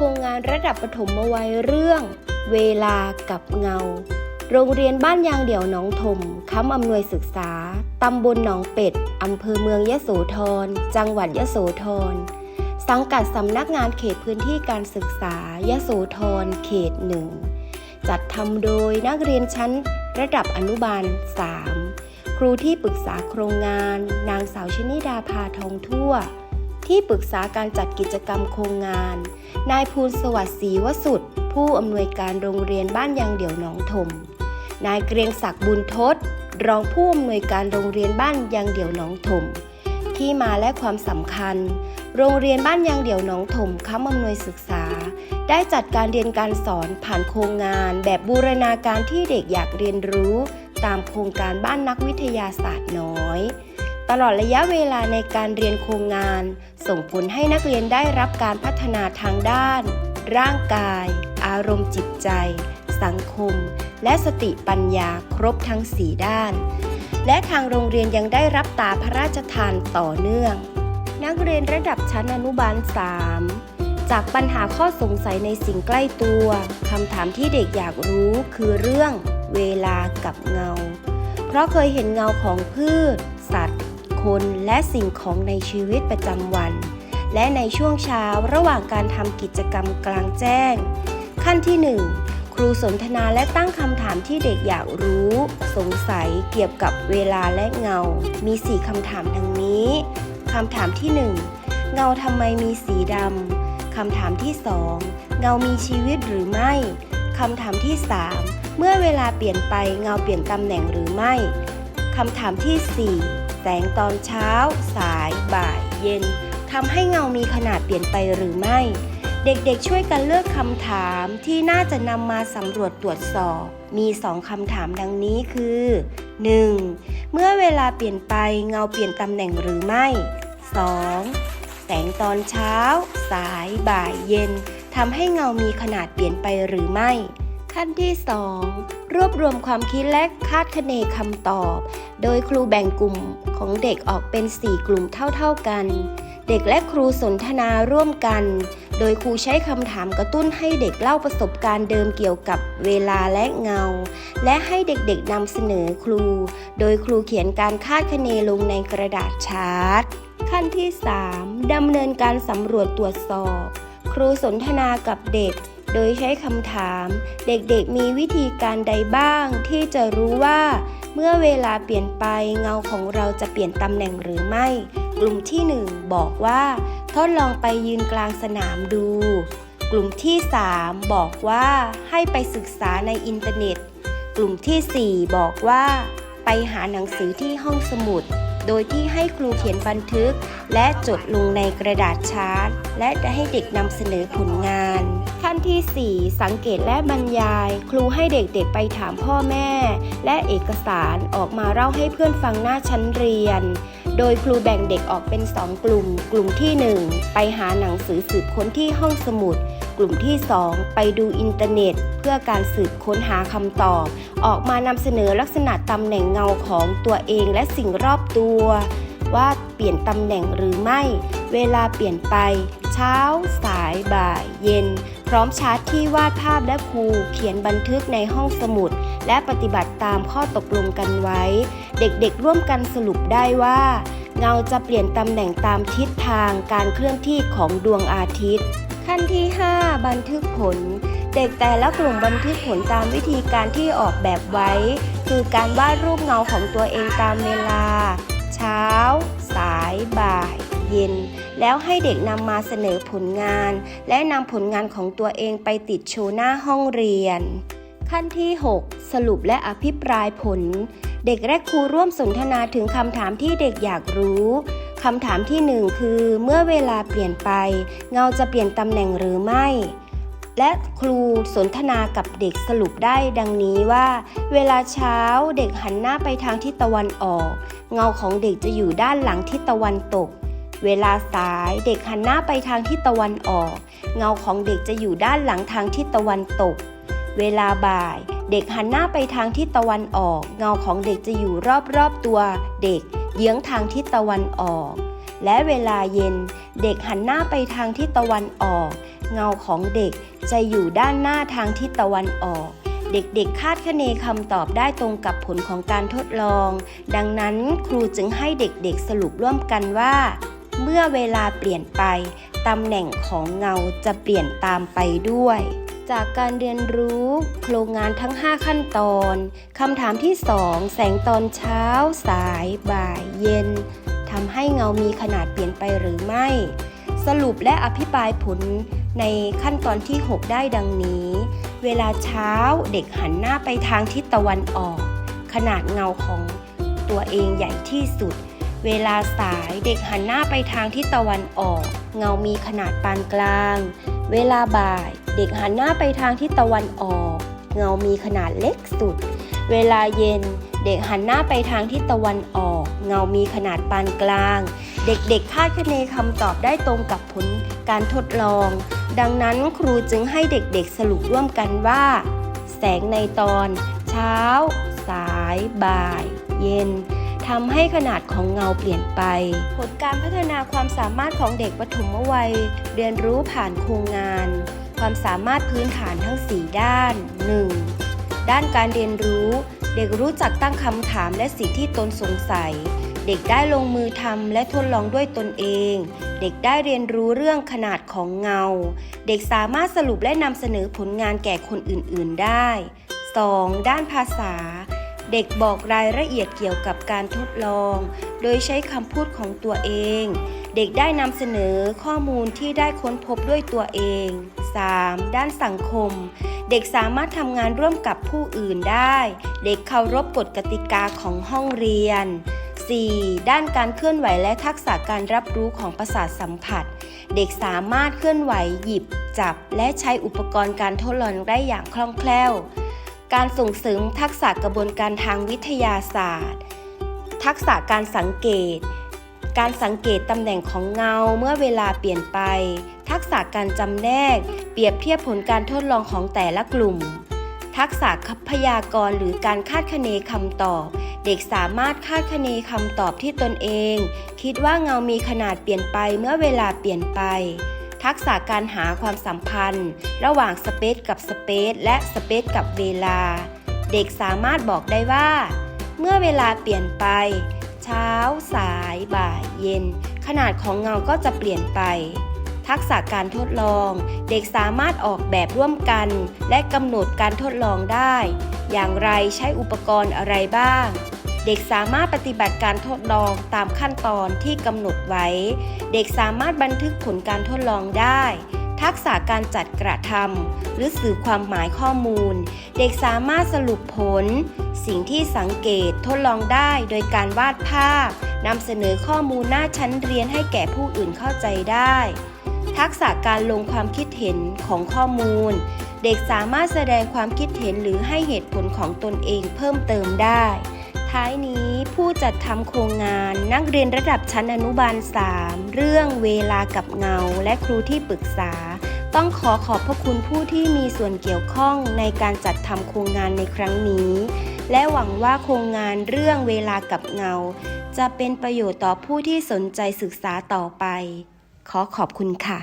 ครงงานระดับประถมวัยเรื่อง เวลากับเงา โรงเรียนบ้านยางเดี่ยวหนองถมค้ำอำนวยศึกษา ตำบลหนองเป็ด อำเภอเมืองยะโสธร จังหวัดยะโสธร สังกัดสำนักงานเขตพื้นที่การศึกษายะโสธร เขตหนึ่ง จัดทำโดยนักเรียนชั้นระดับอนุบาล 3 ครูที่ปรึกษาโครงงาน นางสาวชนิดาพาทองทั่ว ที่ปรึกษาการจัดกิจกรรมโครงงาน นายภูลสวัสดิ์ศรีวสุดผู้อำนวยการโรงเรียนบ้านยางเดี่ยวหนองถม นายเกรียงศักดิ์บุญทศ รองผู้อำนวยการโรงเรียนบ้านยางเดี่ยวหนองถม ที่มาและความสำคัญ โรงเรียนบ้านยางเดี่ยวหนองถมค้ำอำนวยศึกษา ได้จัดการเรียนการสอนผ่านโครงงาน แบบบูรณาการที่เด็กอยากเรียนรู้ ตามโครงการบ้านนักวิทยาศาสตร์น้อย ตลอดระยะเวลาในการเรียนโครงงาน ส่งผลให้นักเรียนได้รับการพัฒนาทางด้าน ร่างกาย อารมณ์จิตใจ สังคม และสติปัญญาครบทั้ง 4 ด้าน และทางโรงเรียนยังได้รับตาพระราชทานต่อเนื่อง นักเรียนระดับชั้นอนุบาล 3จากปัญหาข้อสงสัยในสิ่งใกล้ตัว คำถามที่เด็กอยากรู้คือเรื่องเวลากับเงา เพราะเคยเห็นเงาของพืช สัตว์ คนและสิ่งของในชีวิตประจำวัน และในช่วงเช้าระหว่างการทำกิจกรรมกลางแจ้ง ขั้นที่ 1 ครูสนทนาและตั้งคำถามที่เด็กอยากรู้ สงสัยเกี่ยวกับเวลาและเงา มี 4คำถามดังนี้คำถามที่ 1 เงาทำไมมีสีดำคำถามที่ 2 เงามีชีวิตหรือไม่คำถามที่ 3 เมื่อเวลาเปลี่ยนไปเงาเปลี่ยนตำแหน่งหรือไม่คำถามที่ 4 แสงตอนเช้า สาย บ่าย เย็นทำให้เงามีขนาดเปลี่ยนไปหรือไม่ เด็กๆช่วยกันเลือกคำถามที่น่าจะนำมาสำรวจตรวจสอบ มีสองคำถามดังนี้คือ 1. เมื่อเวลาเปลี่ยนไปเงาเปลี่ยนตำแหน่งหรือไม่ 2. แสงตอนเช้า สาย บ่าย เย็นทำให้เงามีขนาดเปลี่ยนไปหรือไม่ ขั้นที่ 2 รวบรวมความคิดและคาดคะเนคำตอบ โดยครูแบ่งกลุ่มของเด็กออกเป็น 4 กลุ่มเท่า ๆกัน เด็กและครูสนทนาร่วมกัน โดยครูใช้คำถามกระตุ้นให้เด็กเล่าประสบการณ์เดิมเกี่ยวกับเวลาและเงา และให้เด็กๆนำเสนอครู โดยครูเขียนการคาดคะเนลงในกระดาษชาร์ตขั้นที่ 3ดำเนินการสำรวจตรวจสอบ ครูสนทนากับเด็ก โดยใช้คำถาม เด็กๆมีวิธีการใดบ้าง ที่จะรู้ว่า เมื่อเวลาเปลี่ยนไปเงาของเราจะเปลี่ยนตำแหน่งหรือไม่ กลุ่มที่ 1 บอกว่าทดลองไปยืนกลางสนามดู กลุ่มที่ 3 บอกว่าให้ไปศึกษาในอินเทอร์เน็ต กลุ่มที่ 4 บอกว่า ไปหาหนังสือที่ห้องสมุดโดยที่ให้ครูเขียนบันทึก และจดลงในกระดาษชาร์ตและได้ให้เด็กนำเสนอผลงาน ขั้นที่ 4 สังเกตและบรรยาย ครูให้เด็กๆไปถามพ่อแม่ และเอกสารออกมาเล่าให้เพื่อนฟังหน้าชั้นเรียน โดยครูแบ่งเด็กออกเป็น 2 กลุ่ม กลุ่มที่ 1 ไปหาหนังสือสืบค้นที่ห้องสมุด กลุ่มที่ 2 ไปดูอินเทอร์เน็ต เพื่อการสืบค้นหาคำตอบ ออกมานำเสนอลักษณะตำแหน่งเงาของตัวเองและสิ่งรอบตัว ว่าเปลี่ยนตำแหน่งหรือไม่ เวลาเปลี่ยนไป เช้า สาย บ่าย เย็น พร้อมชาร์ตที่วาดภาพและครูเขียนบันทึกในห้องสมุด และปฏิบัติตามข้อตกลงกันไว้ เด็กๆร่วมกันสรุปได้ว่า เงาจะเปลี่ยนตำแหน่งตามทิศทางการเคลื่อนที่ของดวงอาทิตย์ ขั้นที่ 5 บันทึกผล เด็กแต่ละกลุ่มบันทึกผลตามวิธีการที่ออกแบบไว้ คือการวาดรูปเงาของตัวเองตามเวลา เช้า สาย บ่าย เย็น แล้วให้เด็กนำมาเสนอผลงาน และนำผลงานของตัวเองไปติดโชว์หน้าห้องเรียน ขั้นที่ 6 สรุปและอภิปรายผล เด็กและครูร่วมสนทนาถึงคำถามที่เด็กอยากรู้คำถามที่ 1 คือ เมื่อเวลาเปลี่ยนไป เงาจะเปลี่ยนตำแหน่งหรือไม่ และครูสนทนากับเด็กสรุปได้ดังนี้ว่า เวลาเช้าเด็กหันหน้าไปทางทิศตะวันออก เงาของเด็กจะอยู่ด้านหลังทิศตะวันตก เวลาสายเด็กหันหน้าไปทางทิศตะวันออก เงาของเด็กจะอยู่ด้านหลังทางทิศตะวันตก เวลาบ่ายเด็กหันหน้าไปทางทิศตะวันออก เงาของเด็กจะอยู่รอบๆตัว เด็กเยื้องทางทิศตะวันออก และเวลาเย็น เด็กหันหน้าไปทางทิศตะวันออก เงาของเด็กจะอยู่ด้านหน้าทางทิศตะวันออก เด็กๆ คาดคะเนคำตอบได้ตรงกับผลของการทดลอง ดังนั้นครูจึงให้เด็กๆสรุปร่วมกันว่า เมื่อเวลาเปลี่ยนไป ตำแหน่งของเงาจะเปลี่ยนตามไปด้วย จากการเรียนรู้โครงงานทั้ง 5 ขั้นตอนคำถามที่ 2 แสงตอนเช้า สาย บ่าย เย็นทำให้เงามีขนาดเปลี่ยนไปหรือไม่ สรุปและอภิปรายผลในขั้นตอนที่ 6 ได้ดังนี้ เวลาเช้าเด็กหันหน้าไปทางทิศตะวันออก ขนาดเงาของตัวเองใหญ่ที่สุด เวลาสายเด็กหันหน้าไปทางทิศตะวันออก เงามีขนาดปานกลาง เวลาบ่ายเด็กหันหน้าไปทางทิศตะวันออก เงามีขนาดเล็กสุด เวลาเย็นเด็กหันหน้าไปทางทิศตะวันออก เงามีขนาดปานกลาง เด็กๆคาดคะเนคำตอบได้ตรงกับผลการทดลอง ดังนั้นครูจึงให้เด็กๆสรุปร่วมกันว่า แสงในตอน เช้า สาย บ่าย เย็น ทำให้ขนาดของเงาเปลี่ยนไป ผลการพัฒนาความสามารถของเด็กปฐมวัย เรียนรู้ผ่านโครงงาน ความสามารถพื้นฐานทั้ง 4 ด้าน 1. ด้านการเรียนรู้ เด็กรู้จักตั้งคำถามและสิ่งที่ตนสงสัย เด็กได้ลงมือทำและทดลองด้วยตนเอง เด็กได้เรียนรู้เรื่องขนาดของเงา เด็กสามารถสรุปและนำเสนอผลงานแก่คนอื่น ๆ ได้ 2. ด้านภาษา เด็กบอกรายละเอียดเกี่ยวกับการทดลอง โดยใช้คำพูดของตัวเอง เด็กได้นำเสนอข้อมูลที่ได้ค้นพบด้วยตัวเอง 3. ด้านสังคม เด็กสามารถทำงานร่วมกับผู้อื่นได้ เด็กเคารพกฎกติกาของห้องเรียน 4. ด้านการเคลื่อนไหวและทักษะการรับรู้ของประสาทสัมผัส เด็กสามารถเคลื่อนไหวหยิบ จับ และใช้อุปกรณ์การทดลองได้อย่างคล่องแคล่ว การส่งเสริมทักษะกระบวนการทางวิทยาศาสตร์ ทักษะการสังเกต การสังเกตตำแหน่งของเงาเมื่อเวลาเปลี่ยนไป ทักษะการจำแนก เปรียบเทียบผลการทดลองของแต่ละกลุ่ม ทักษะคัพยากรณ์หรือการคาดคะเนคำตอบ เด็กสามารถคาดคะเนคำตอบที่ตนเอง คิดว่าเงามีขนาดเปลี่ยนไปเมื่อเวลาเปลี่ยนไป ทักษะการหาความสัมพันธ์ ระหว่างสเปซกับสเปซและสเปซกับเวลา เด็กสามารถบอกได้ว่า เมื่อเวลาเปลี่ยนไป เช้า สาย บ่าย เย็น ขนาดของเงาก็จะเปลี่ยนไป ทักษะการทดลอง เด็กสามารถออกแบบร่วมกัน และกำหนดการทดลองได้ อย่างไรใช้อุปกรณ์อะไรบ้าง เด็กสามารถปฏิบัติการทดลองตามขั้นตอนที่กำหนดไว้ เด็กสามารถบันทึกผลการทดลองได้ ทักษะการจัดกระทำหรือสื่อความหมายข้อมูล เด็กสามารถสรุปผล สิ่งที่สังเกตทดลองได้โดยการวาดภาพนำเสนอข้อมูลหน้าชั้นเรียนให้แก่ผู้อื่นเข้าใจได้ ทักษะการลงความคิดเห็นของข้อมูล เด็กสามารถแสดงความคิดเห็นหรือให้เหตุผลของตนเองเพิ่มเติมได้ ท้ายนี้ผู้จัดทำโครงงานนักเรียนระดับชั้นอนุบาล 3 เรื่องเวลากับเงาและครูที่ปรึกษา ต้องขอขอบพระคุณผู้ที่มีส่วนเกี่ยวข้องในการจัดทำโครงงานในครั้งนี้ และหวังว่าโครงงานเรื่องเวลากับเงา จะเป็นประโยชน์ต่อผู้ที่สนใจศึกษาต่อไป ขอขอบคุณค่ะ